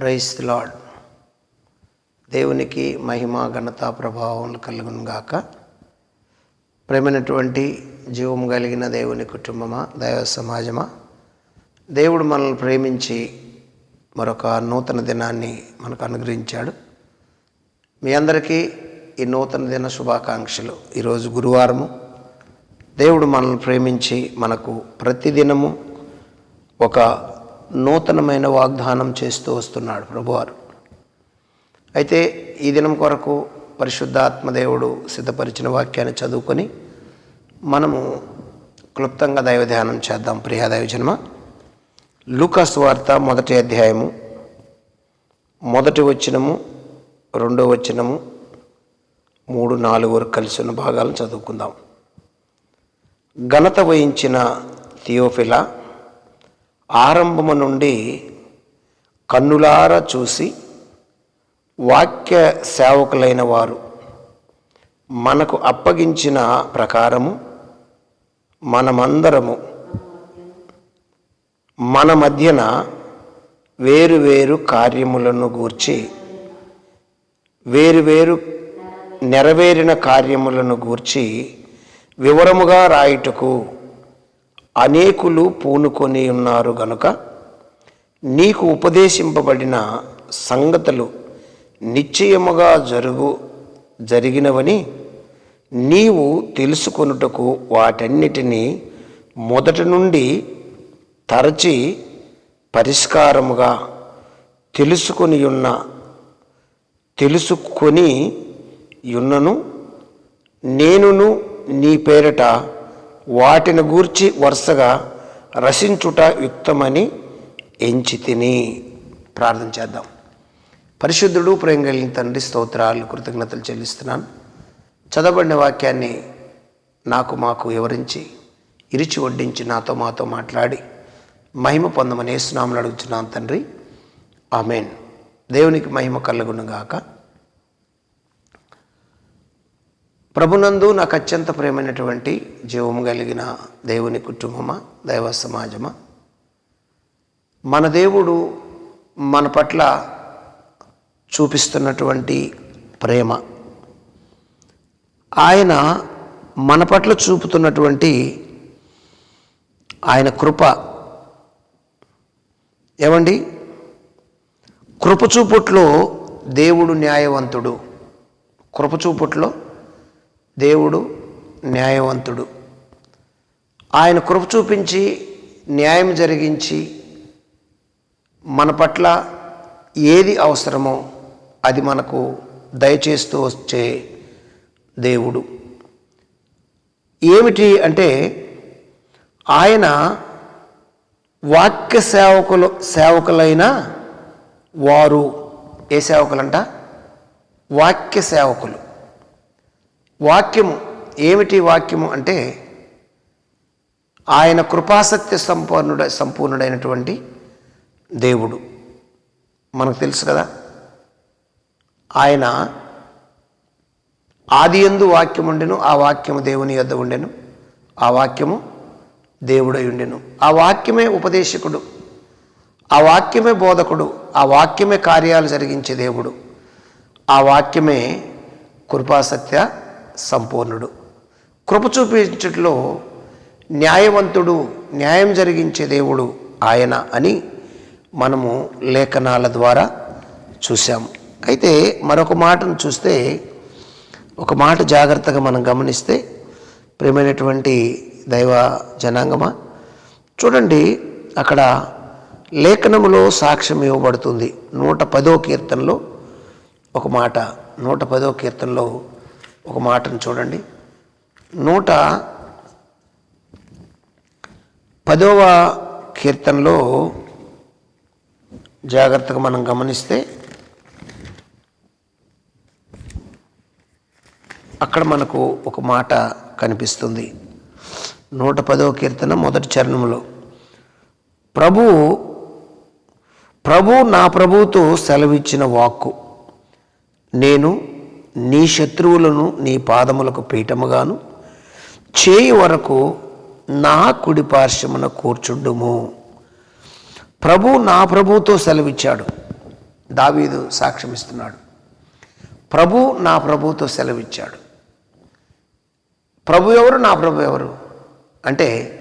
Price lord దేవునికి మహిమ ఘనత ప్రభావం కలుగునుగాక ప్రేమైనటువంటి జీవం కలిగిన దేవుని కుటుంబమా దైవ సమాజమా దేవుడు మనల్ని ప్రేమించి మరొక నూతన దినాన్ని మనకు అనుగ్రహించాడు. మీ అందరికీ ఈ నూతన దిన శుభాకాంక్షలు. ఈరోజు గురువారము. దేవుడు మనల్ని ప్రేమించి మనకు ప్రతిదినము ఒక నూతనమైన వాగ్దానం చేస్తూ వస్తున్నాడు ప్రభువారు. అయితే ఈ దినం కొరకు పరిశుద్ధాత్మదేవుడు సిద్ధపరిచిన వాక్యాన్ని చదువుకొని మనము క్లుప్తంగా దైవ ధ్యానం చేద్దాం. ప్రియా దైవ జన్మ లూకాస్ వార్త మొదటి అధ్యాయము మొదటి వచ్చినము రెండో వచ్చినము మూడు నాలుగు వరకు కలిసి ఉన్న భాగాలను చదువుకుందాం. ఘనత వహించిన థియోఫిలా ఆరంభము నుండి కన్నులారా చూసి వాక్య సేవకులైన వారు మనకు అప్పగించిన ప్రకారము మనమందరము మన మధ్యన వేరు వేరు కార్యములను గూర్చి వేరు వేరు నెరవేరిన కార్యములను గూర్చి వివరముగా రాయుటకు అనేకులు పూనుకొని ఉన్నారు గనుక నీకు ఉపదేశింపబడిన సంగతులు నిశ్చయముగా జరుగు జరిగినవని నీవు తెలుసుకొనుటకు వాటన్నిటినీ మొదటి నుండి తరచి పరిష్కారముగా తెలుసుకొని ఉన్న తెలుసుకొని యున్నను నేనును నీ పేరట వాటిని గూర్చి వరుసగా రసించుట యుక్తమని ఎంచి తిని ప్రార్థన చేద్దాం. పరిశుద్ధుడు ప్రేమ కలిగిన తండ్రి స్తోత్రాలు కృతజ్ఞతలు చెల్లిస్తున్నాను. చదవబడిన వాక్యాన్ని నాకు మాకు వివరించి ఇరిచి వడ్డించి నాతో మాతో మాట్లాడి మహిమ పొందమని ఏసునామలు అడుగుతున్నాను తండ్రి. ఆమెన్. దేవునికి మహిమ కలుగునుగాక. ప్రభునందు నాకు అత్యంత ప్రేమైనటువంటి జీవము కలిగిన దేవుని కుటుంబమా దైవ సమాజమా? మన దేవుడు మన పట్ల చూపిస్తున్నటువంటి ప్రేమ. ఆయన మన పట్ల చూపుతున్నటువంటి ఆయన కృప. ఏమండి? కృప చూపుట్లో దేవుడు న్యాయవంతుడు. కృప చూపుట్లో దేవుడు న్యాయవంతుడు. ఆయన కృప చూపించి న్యాయం జరిగించి మన పట్ల ఏది అవసరమో అది మనకు దయచేస్తూ వచ్చే దేవుడు. ఏమిటి అంటే ఆయన వాక్య సేవకులు సేవకులైన వారు ఏ సేవకులంట? వాక్య సేవకులు. వాక్యము ఏమిటి వాక్యము అంటే ఆయన కృపాసత్య సంపూర్ణుడ సంపూర్ణుడైనటువంటి దేవుడు. మనకు తెలుసు కదా? ఆయన ఆది ఎందు వాక్యం ఉండెను ఆ వాక్యము దేవుని యొద్ద ఉండెను ఆ వాక్యము దేవుడై ఉండెను. ఆ వాక్యమే ఉపదేశకుడు ఆ వాక్యమే బోధకుడు ఆ వాక్యమే కార్యాలు జరిగించే దేవుడు ఆ వాక్యమే కృపాసత్య సంపూర్ణుడు. కృప చూపించట్లో న్యాయవంతుడు న్యాయం జరిగించే దేవుడు ఆయన అని మనము లేఖనాల ద్వారా చూసాము అయితే మరొక మాటను చూస్తే ఒక మాట జాగ్రత్తగా మనం గమనిస్తే ప్రియమైనటువంటి దైవ జనాంగమా చూడండి అక్కడ లేఖనములో సాక్ష్యం ఇవ్వబడుతుంది. నూట పదో కీర్తనలో ఒక మాట నూట పదో కీర్తనలో ఒక మాటను చూడండి. నూట పదవ కీర్తనలో జాగ్రత్తగా మనం గమనిస్తే అక్కడ మనకు ఒక మాట కనిపిస్తుంది. నూట పదవ కీర్తన మొదటి చరణంలో ప్రభు ప్రభు నా ప్రభుతో సెలవిచ్చిన వాక్కు. నేను నీ శత్రువులను నీ పాదములకు పీఠముగాను. చేయి వరకు నా కుడి పార్శ్వమున కూర్చుండుము. ప్రభు నా ప్రభుతో సెలవిచ్చాడు. దావీదు సాక్ష్యమిస్తున్నాడు. ప్రభు నా ప్రభుతో సెలవిచ్చాడు. ప్రభు ఎవరు నా ప్రభు ఎవరు? అంటే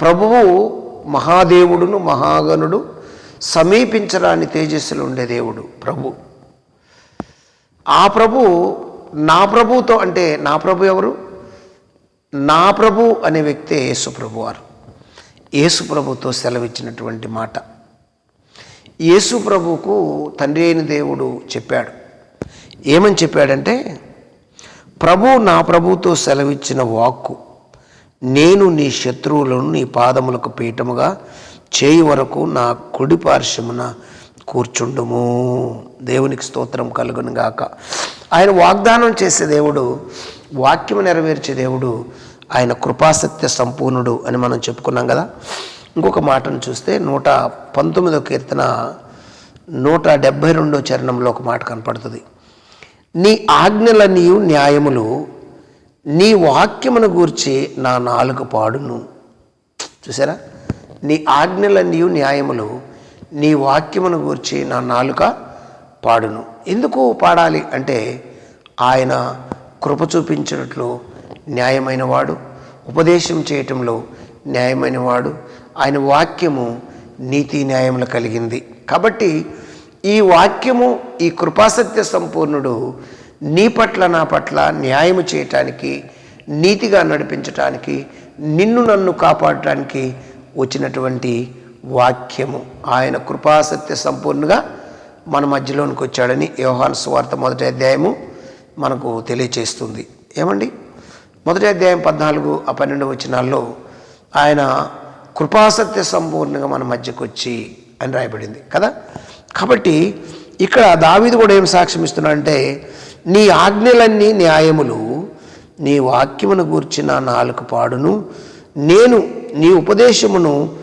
ప్రభువు మహాదేవుడును మహాగణుడు సమీపించరాని తేజస్సులు ఉండే దేవుడు ప్రభు. ఆ ప్రభు నా ప్రభుతో అంటే నా ప్రభు ఎవరు? నా ప్రభు అనే వ్యక్తే యేసుప్రభు వారు యేసుప్రభుతో సెలవిచ్చినటువంటి మాట. యేసుప్రభుకు తండ్రి అయిన దేవుడు చెప్పాడు. ఏమని చెప్పాడంటే ప్రభు నా ప్రభుతో సెలవిచ్చిన వాక్కు నేను నీ శత్రువులను నీ పాదములకు పీఠముగా చేయి వరకు నా కుడి పార్శ్వమున కూర్చుండుము. దేవునికి స్తోత్రం కలుగును గాక. ఆయన వాగ్దానం చేసే దేవుడు వాక్యము నెరవేర్చే దేవుడు ఆయన కృపాసత్య సంపూర్ణుడు అని మనం చెప్పుకున్నాం కదా. ఇంకొక మాటను చూస్తే నూట పంతొమ్మిదో కీర్తన నూట డెబ్భై రెండో చరణంలో ఒక మాట కనపడుతుంది. నీ ఆజ్ఞలనియు న్యాయములు నీ వాక్యమును గూర్చి నా నాలుగు పాడును. చూసారా? నీ ఆజ్ఞలనియు న్యాయములు నీ వాక్యమును గూర్చి నా నాలుక పాడును. ఎందుకు పాడాలి అంటే ఆయన కృప చూపించినట్లు న్యాయమైన వాడు ఉపదేశం చేయటంలో న్యాయమైన వాడు ఆయన వాక్యము నీతి న్యాయములు కలిగింది. కాబట్టి ఈ వాక్యము ఈ కృపాసత్య సంపూర్ణుడు నీ పట్ల నా పట్ల న్యాయము చేయటానికి నీతిగా నడిపించటానికి నిన్ను నన్ను కాపాడటానికి వచ్చినటువంటి వాక్యము. ఆయన కృపాసత్య సంపూర్ణగా మన మధ్యలోనికి వచ్చాడని యోహాన్ స్వార్థ మొదటి అధ్యాయము మనకు తెలియచేస్తుంది. ఏమండి? మొదటి అధ్యాయం పద్నాలుగు ఆ పన్నెండు వచనాల్లో ఆయన కృపాసత్య సంపూర్ణంగా మన మధ్యకు వచ్చి అని రాయబడింది కదా? కాబట్టి ఇక్కడ దావీదు కూడా ఏం సాక్ష్యం ఇస్తున్నాడంటే నీ ఆజ్ఞలన్నీ న్యాయములు నీ వాక్యమును గూర్చిన నాలుగు పాడును నేను నీ ఉపదేశమును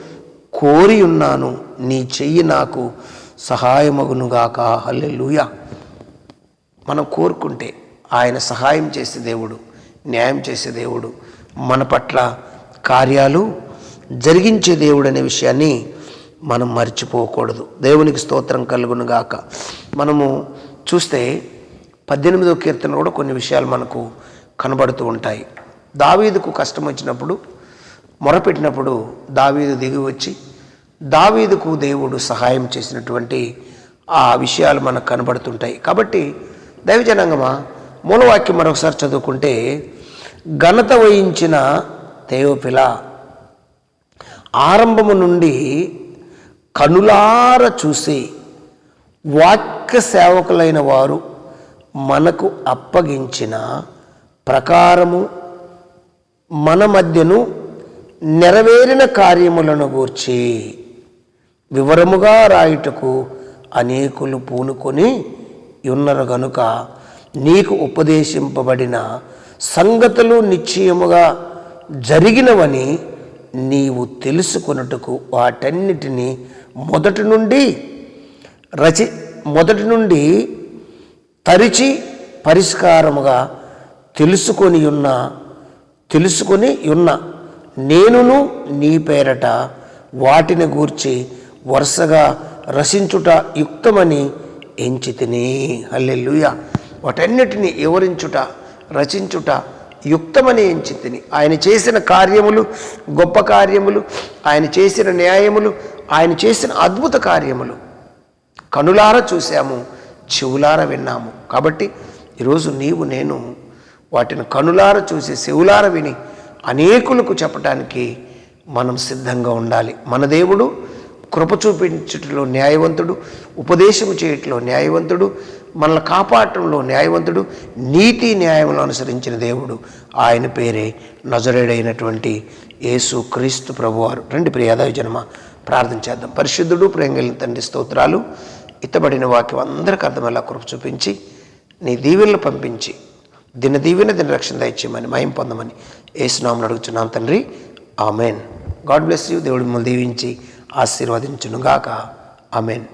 కోరి ఉన్నాను నీ చెయ్యి నాకు సహాయమగునుగాక. హల్లెలుయ. మనం కోరుకుంటే ఆయన సహాయం చేసే దేవుడు న్యాయం చేసే దేవుడు మన పట్ల కార్యాలు జరిగించే దేవుడు అనే విషయాన్ని మనం మర్చిపోకూడదు. దేవునికి స్తోత్రం కలుగును గాక మనము చూస్తే పద్దెనిమిదో కీర్తన కూడా కొన్ని విషయాలు మనకు కనబడుతూ ఉంటాయి. దావీదుకు కష్టం వచ్చినప్పుడు మొరపెట్టినప్పుడు దావీదు దిగి వచ్చి దావీదుకు దేవుడు సహాయం చేసినటువంటి ఆ విషయాలు మనకు కనబడుతుంటాయి. కాబట్టి దైవజనాంగమా మూలవాక్యం మరొకసారి చదువుకుంటే ఘనత వహించిన తేయోపిల ఆరంభము నుండి కనులార చూసి వాక్య సేవకులైన వారు మనకు అప్పగించిన ప్రకారము మన మధ్యను నెరవేరిన కార్యములను గూర్చి వివరముగా రాయుటకు అనేకులు పూనుకొని ఉన్నారు గనుక నీకు ఉపదేశింపబడిన సంగతులు నిశ్చయముగా జరిగినవని నీవు తెలుసుకొనుటకు వాటన్నిటినీ మొదటి నుండి రచి మొదటి నుండి తరిచి పరిష్కారముగా తెలుసుకొని ఉన్న తెలుసుకొని ఉన్న నేనును నీ పేరట వాటిని గూర్చి వరుసగా రసించుట యుక్తమని ఎంచితిని. హల్లెల్లుయ వాటన్నిటిని వివరించుట రచించుట యుక్తమని ఎంచితిని. ఆయన చేసిన కార్యములు గొప్ప కార్యములు ఆయన చేసిన న్యాయములు ఆయన చేసిన అద్భుత కార్యములు. కనులార చూశాము చెవులార విన్నాము. కాబట్టి ఈరోజు నీవు నేను వాటిని కనులార చూసి చెవులార విని అనేకులకు చెప్పటానికి మనం సిద్ధంగా ఉండాలి. మన దేవుడు కృప చూపించుటలో న్యాయవంతుడు ఉపదేశం చేయటంలో న్యాయవంతుడు మనల్ని కాపాడటంలో న్యాయవంతుడు నీతి న్యాయములు అనుసరించిన దేవుడు. ఆయన పేరే నజరేడైనటువంటి యేసు క్రీస్తు ప్రభువారు. రండి ప్రియాదాయ జన్మ ప్రార్థన చేద్దాం. పరిశుద్ధుడు ప్రేంగలిన తండ్రి స్తోత్రాలు ఇత్తబడిన వాక్యం అందరికి అర్థమయ్యేలా కృప చూపించి నీ దీవెనలు పంపించి దిన దీవెన దిన రక్షణ దయచేయమని మయం పొందమని ఏసునామని అడుగుతున్నాం తండ్రి. ఆమెన్. God bless you. దేవుడు మిమ్మల్ని దీవించి ఆశీర్వదించునుగాక. అమెన్